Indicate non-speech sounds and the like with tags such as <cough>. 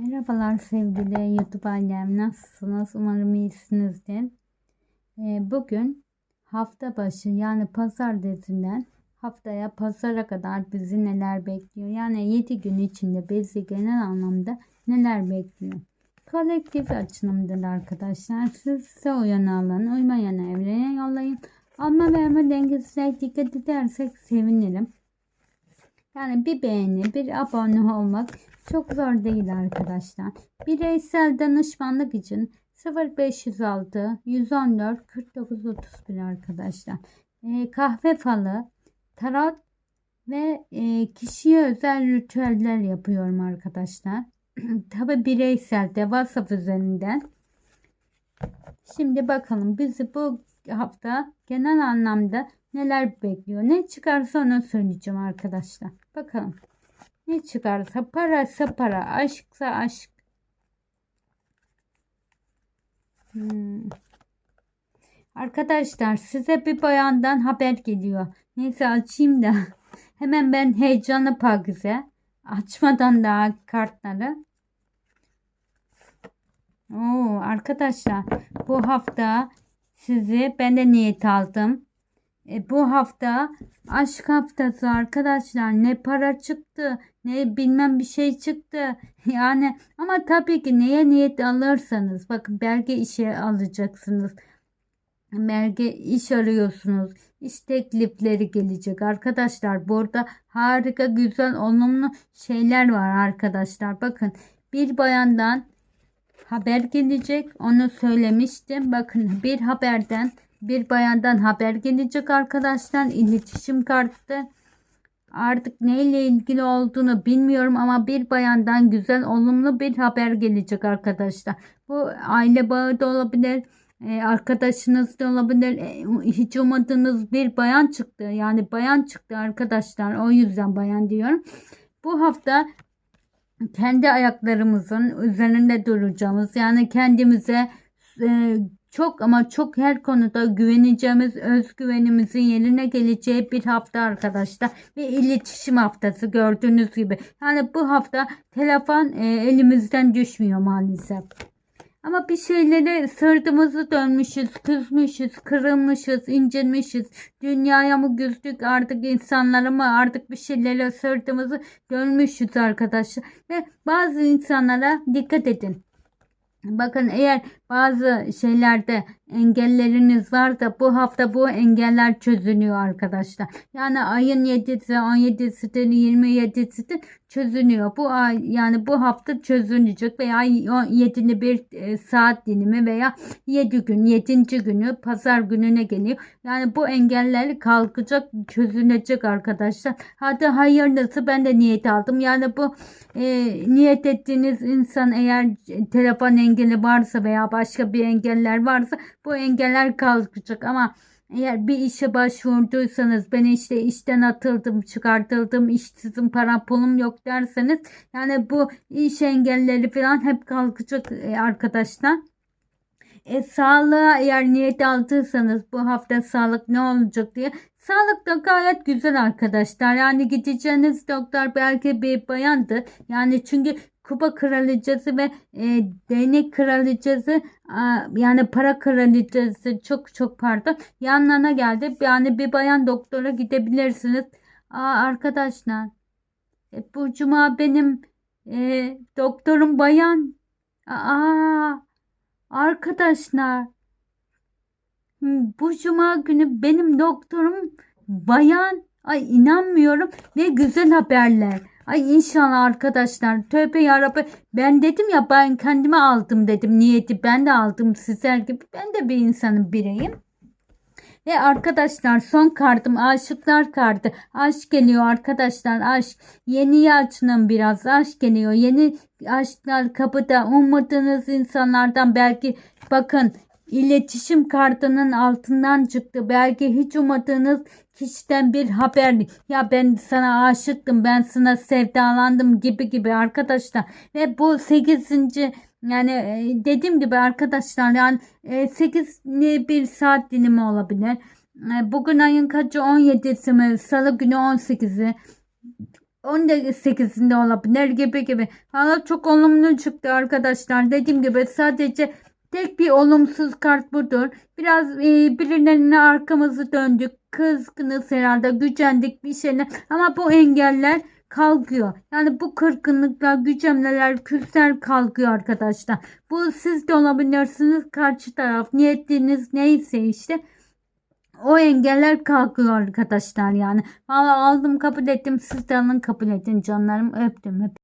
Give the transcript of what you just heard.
Merhabalar sevgili YouTube ailem. Nasılsınız? Umarım iyisinizdir. Ee, bugün hafta başı yani pazartesinden haftaya pazara kadar bizi neler bekliyor? Yani 7 gün içinde bizi genel anlamda neler bekliyor? Kolektif açılımdır arkadaşlar. Siz size uyan alın, uymayana evrene yollayın. Alma verme dengesine dikkat edersek sevinirim. Yani bir beğeni, bir abone olmak çok zor değil arkadaşlar. Bireysel danışmanlık için 0506 114 49 31 arkadaşlar. Ee, kahve falı, tarot ve e, kişiye özel ritüeller yapıyorum arkadaşlar. <clears throat> Tabi bireysel de WhatsApp üzerinden. Şimdi bakalım bizi bu hafta genel anlamda neler bekliyor. Ne çıkarsa onu söyleyeceğim arkadaşlar. Bakalım. Ne çıkarsa parasa para, aşksa aşk. Hmm. Arkadaşlar size bir bayandan haber geliyor. Neyse açayım da. <laughs> Hemen ben heyecanlı pakize. Açmadan daha kartları. Oo, arkadaşlar bu hafta sizi ben de niyet aldım. E, bu hafta aşk haftası arkadaşlar ne para çıktı ne bilmem bir şey çıktı. <laughs> Yani ama tabii ki neye niyet alırsanız bakın belge işe alacaksınız. Belge iş arıyorsunuz. İş teklifleri gelecek arkadaşlar. Burada harika güzel olumlu şeyler var arkadaşlar. Bakın bir bayandan haber gelecek. Onu söylemiştim. Bakın bir haberden bir bayandan haber gelecek arkadaşlar. İletişim kartı. Artık neyle ilgili olduğunu bilmiyorum ama bir bayandan güzel olumlu bir haber gelecek arkadaşlar. Bu aile bağı da olabilir. E, arkadaşınız da olabilir. E, hiç ummadığınız bir bayan çıktı. Yani bayan çıktı arkadaşlar. O yüzden bayan diyorum. Bu hafta kendi ayaklarımızın üzerinde duracağımız yani kendimize e, çok ama çok her konuda güveneceğimiz özgüvenimizin yerine geleceği bir hafta arkadaşlar ve iletişim haftası gördüğünüz gibi yani bu hafta telefon e, elimizden düşmüyor maalesef. Ama bir şeyleri sırtımızı dönmüşüz, kızmışız, kırılmışız, incinmişiz. Dünyaya mı güzdük artık insanlara mı artık bir şeyleri sırtımızı dönmüşüz arkadaşlar. Ve bazı insanlara dikkat edin. Bakın eğer bazı şeylerde engelleriniz varsa bu hafta bu engeller çözülüyor arkadaşlar. Yani ayın 7'si 17'sidir 27'sidir çözülüyor. Bu ay yani bu hafta çözülecek veya 7'ni bir e, saat dilimi veya 7 gün 7. günü pazar gününe geliyor. Yani bu engeller kalkacak çözülecek arkadaşlar. Hadi hayırlısı ben de niyet aldım. Yani bu e, niyet ettiğiniz insan eğer telefon engeli varsa veya başka bir engeller varsa bu engeller kalkacak ama eğer bir işe başvurduysanız ben işte işten atıldım, çıkartıldım, işsizim, para pulum yok derseniz yani bu iş engelleri falan hep kalkacak e, arkadaşlar. E, sağlığa eğer niyet aldıysanız bu hafta sağlık ne olacak diye. Sağlık da gayet güzel arkadaşlar. Yani gideceğiniz doktor belki bir bayandı. Yani çünkü kupa kraliçesi ve e, değnek kraliçesi e, yani para kraliçesi çok çok pardon yanlarına geldi. Yani bir bayan doktora gidebilirsiniz. Aa, arkadaşlar e, bu cuma benim e, doktorum bayan. Aa, arkadaşlar bu cuma günü benim doktorum bayan. Ay inanmıyorum. Ne güzel haberler. Ay inşallah arkadaşlar. Tövbe yarabbi. Ben dedim ya ben kendime aldım dedim niyeti. Ben de aldım sizler gibi. Ben de bir insanın bireyim. Ve arkadaşlar son kartım aşıklar kartı. Aşk geliyor arkadaşlar aşk. Yeni açının biraz aşk geliyor. Yeni aşklar kapıda. Ummadığınız insanlardan belki bakın iletişim kartının altından çıktı. Belki hiç ummadığınız kişiden bir haber. Ya ben sana aşıktım, ben sana sevdalandım gibi gibi arkadaşlar. Ve bu 8. yani e, dediğim gibi arkadaşlar yani 8 e, bir saat dilimi olabilir. E, bugün ayın kaçı 17'si mi? Salı günü 18'i. 18'inde olabilir gibi gibi. Valla çok olumlu çıktı arkadaşlar. Dediğim gibi sadece tek bir olumsuz kart budur. Biraz e, birilerine arkamızı döndük. Kızgınız herhalde. Gücendik bir şeyler. Ama bu engeller kalkıyor. Yani bu kırgınlıklar, gücenmeler, küsler kalkıyor arkadaşlar. Bu siz de olabilirsiniz. Karşı taraf niyetiniz neyse işte o engeller kalkıyor arkadaşlar yani. Valla aldım kabul ettim. Siz de alın kabul edin canlarım. Öptüm. Öptüm.